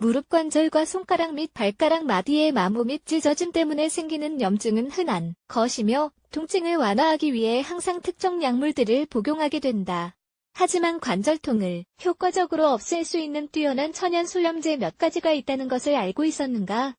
무릎 관절과 손가락 및 발가락 마디의 마모 및 찢어짐 때문에 생기는 염증은 흔한 것이며 통증을 완화하기 위해 항상 특정 약물들을 복용하게 된다. 하지만 관절통을 효과적으로 없앨 수 있는 뛰어난 천연 소염제 몇 가지가 있다는 것을 알고 있었는가?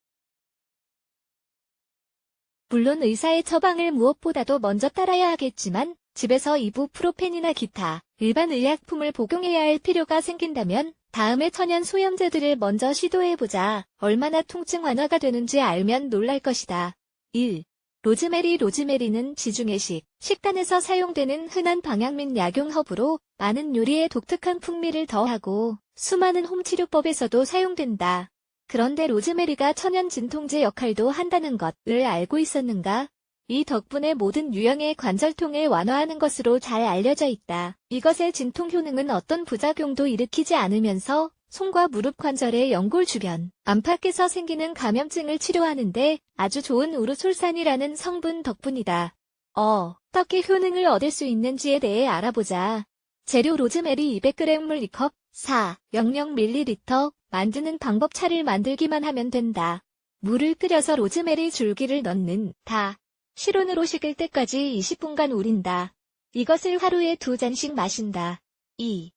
물론 의사의 처방을 무엇보다도 먼저 따라야 하겠지만 집에서 이부프로펜이나 기타 일반 의약품을 복용해야 할 필요가 생긴다면 다음에 천연 소염제들을 먼저 시도해보자. 얼마나 통증 완화가 되는지 알면 놀랄 것이다. 1. 로즈메리 로즈메리는 지중해식, 식단에서 사용되는 흔한 방향 및 약용 허브로 많은 요리에 독특한 풍미를 더하고 수많은 홈치료법에서도 사용된다. 그런데 로즈메리가 천연 진통제 역할도 한다는 것을 알고 있었는가? 이 덕분에 모든 유형의 관절통을 완화하는 것으로 잘 알려져 있다. 이것의 진통 효능은 어떤 부작용도 일으키지 않으면서 손과 무릎 관절의 연골 주변, 안팎에서 생기는 감염증을 치료하는데 아주 좋은 우르솔산이라는 성분 덕분이다. 어, 어떻게 효능을 얻을 수 있는지에 대해 알아보자. 재료 로즈메리 200g 물 2컵, 4, 00ml, 만드는 방법 차를 만들기만 하면 된다. 물을 끓여서 로즈메리 줄기를 넣는 다. 실온으로 식을 때까지 20분간 우린다. 이것을 하루에 두 잔씩 마신다. 2.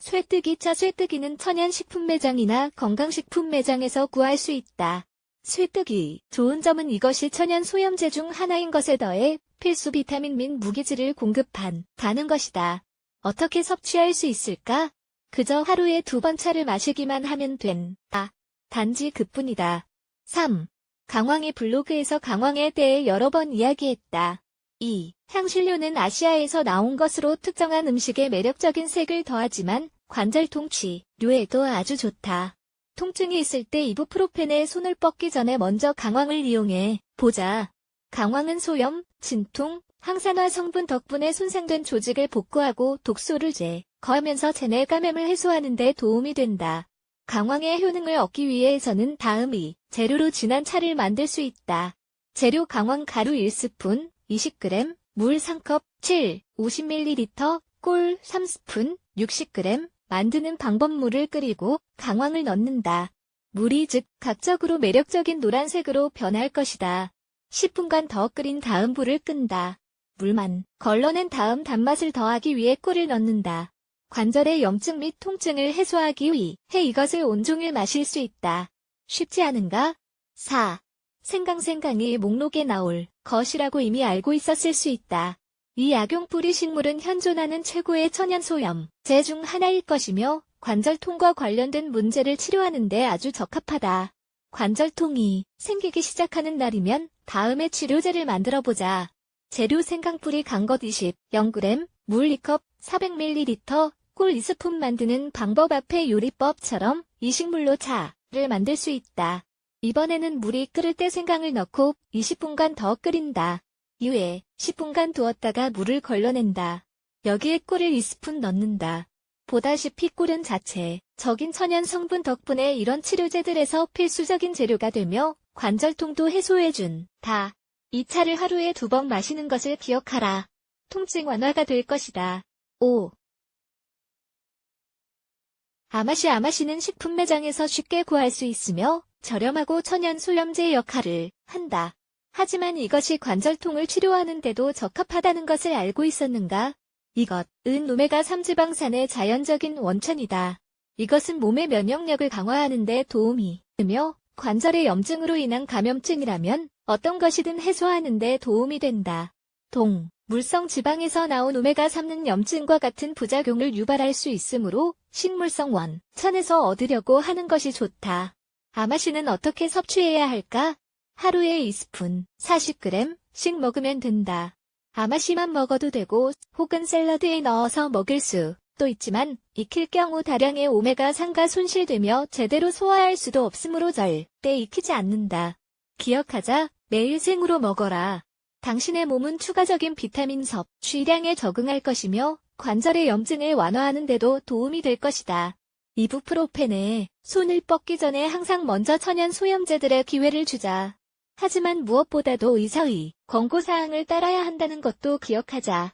쇠뜨기차 쇠뜨기는 천연식품 매장이나 건강식품 매장에서 구할 수 있다. 쇠뜨기, 좋은 점은 이것이 천연 소염제 중 하나인 것에 더해 필수 비타민 및 무기질을 공급한 다는 것이다. 어떻게 섭취할 수 있을까? 그저 하루에 두 번 차를 마시기만 하면 된다. 단지 그뿐이다. 3. 강황이 블로그에서 강황에 대해 여러 번 이야기했다. 2. 향신료는 아시아에서 나온 것으로 특정한 음식에 매력적인 색을 더하지만 관절 통 치료에도 아주 좋다. 통증이 있을 때 이부프로펜에 손을 뻗기 전에 먼저 강황을 이용해 보자. 강황은 소염, 진통, 항산화 성분 덕분에 손상된 조직을 복구하고 독소를 제 거하면서 체내 감염을 해소하는 데 도움이 된다. 강황의 효능을 얻기 위해서는 다음이 재료로 진한 차를 만들 수 있다. 재료 강황 가루 1스푼, 20g, 물 3컵, 7, 50ml, 꿀 3스푼, 60g, 만드는 방법 물을 끓이고 강황을 넣는다. 물이 즉 각적으로 매력적인 노란색으로 변할 것이다. 10분간 더 끓인 다음 불을 끈다. 물만 걸러낸 다음 단맛을 더하기 위해 꿀을 넣는다. 관절의 염증 및 통증을 해소하기 위해 이것을 온종일 마실 수 있다. 쉽지 않은가? 4. 생강생강이 목록에 나올 것이라고 이미 알고 있었을 수 있다. 이 약용 뿌리 식물은 현존하는 최고의 천연소염제 중 하나일 것이며 관절통과 관련된 문제를 치료하는 데 아주 적합하다. 관절통이 생기기 시작하는 날이면 다음에 치료제를 만들어 보자. 재료 생강뿌리 간 것 20, 0g, 물 2컵, 400ml, 꿀 2스푼 만드는 방법 앞의 요리법처럼 이 식물로 차를 만들 수 있다. 이번에는 물이 끓을 때 생강을 넣고 20분간 더 끓인다. 이후에 10분간 두었다가 물을 걸러낸다. 여기에 꿀을 2스푼 넣는다. 보다시피 꿀은 자체, 적인 천연 성분 덕분에 이런 치료제들에서 필수적인 재료가 되며 관절통도 해소해준 다. 이 차를 하루에 두 번 마시는 것을 기억하라. 통증 완화가 될 것이다. 5. 아마시 아마시는 식품 매장에서 쉽게 구할 수 있으며 저렴하고 천연 소염제 역할을 한다. 하지만 이것이 관절통을 치료하는데도 적합하다는 것을 알고 있었는가? 이것은 오메가3 지방산의 자연적인 원천이다. 이것은 몸의 면역력을 강화하는 데 도움이 되며 관절의 염증으로 인한 감염증이라면 어떤 것이든 해소하는 데 도움이 된다. 동, 물성 지방에서 나온 오메가3는 염증과 같은 부작용을 유발할 수 있으므로 식물성 원, 천에서 얻으려고 하는 것이 좋다. 아마시는 어떻게 섭취해야 할까? 하루에 2스푼, 40g씩 먹으면 된다. 아마시만 먹어도 되고 혹은 샐러드에 넣어서 먹을 수도 있지만 익힐 경우 다량의 오메가3가 손실되며 제대로 소화할 수도 없으므로 절대 익히지 않는다. 기억하자 매일 생으로 먹어라. 당신의 몸은 추가적인 비타민 섭취량에 적응할 것이며 관절의 염증을 완화하는 데도 도움이 될 것이다. 이부프로펜에 손을 뻗기 전에 항상 먼저 천연 소염제들의 기회를 주자. 하지만 무엇보다도 의사의 권고사항을 따라야 한다는 것도 기억하자.